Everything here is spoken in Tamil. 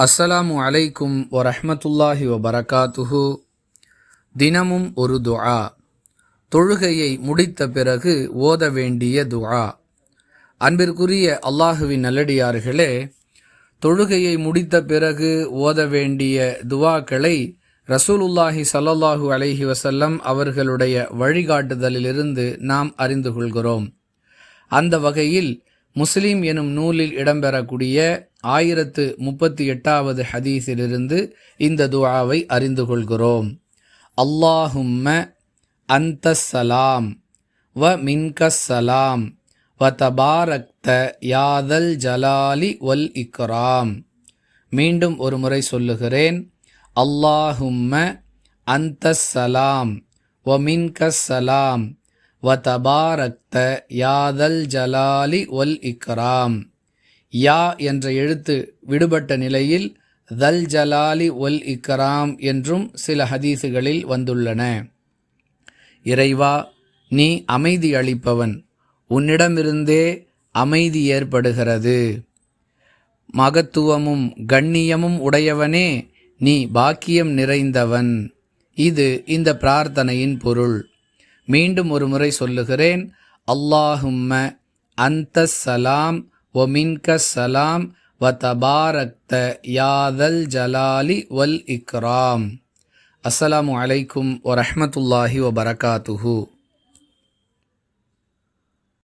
அஸ்ஸலாமு அலைக்கும் வரஹமத்துல்லாஹி வபரகாத்துஹு. தினமும் ஒரு துஆ. தொழுகையை முடித்த பிறகு ஓத வேண்டிய துஆ. அன்பிற்குரிய அல்லாஹுவின் நல்லடியார்களே தொழுகையை முடித்த பிறகு ஓத வேண்டிய துவாக்களை ரசூலுல்லாஹி ஸல்லல்லாஹு அலைஹி வசல்லம் அவர்களுடைய வழிகாட்டுதலிலிருந்து நாம் அறிந்து கொள்கிறோம். அந்த வகையில் முஸ்லீம் எனும் நூலில் இடம்பெறக்கூடிய ஆயிரத்து முப்பத்தி எட்டாவது ஹதீஸிலிருந்து இந்த துஆவை அறிந்து கொள்கிறோம். அல்லாஹும்ம அந்த சலாம் வ மின்கஸ் சலாம் வ தபாரக்த யாதல் ஜலாலி வல் இக்ராம். மீண்டும் ஒரு முறை சொல்லுகிறேன். அல்லாஹும்ம அந்த சலாம் வ மின்கஸ் சலாம் வ தபாரக்த யாதல் ஜலாலி ஒல் இக்ராம். யா என்ற எழுத்து விடுபட்ட நிலையில் தல் ஜலாலி ஒல் இக்கராம் என்றும் சில ஹதீஸுகளில் வந்துள்ளன. இறைவா நீ அமைதி அளிப்பவன். உன்னிடமிருந்தே அமைதி ஏற்படுகிறது. மகத்துவமும் கண்ணியமும் உடையவனே நீ பாக்கியம் நிறைந்தவன். இது இந்த பிரார்த்தனையின் பொருள். மீண்டும் ஒரு முறை சொல்லுகிறேன். அல்லாஹும்ம அந்த சலாம் ஒ மின்க சலாம் வ தபாரக்த யாதல் ஜலாலி வல் இக்ராம் அஸ்ஸலாமு அலைக்கும் வரஹ்மத்துல்லாஹி வபரகாத்துஹு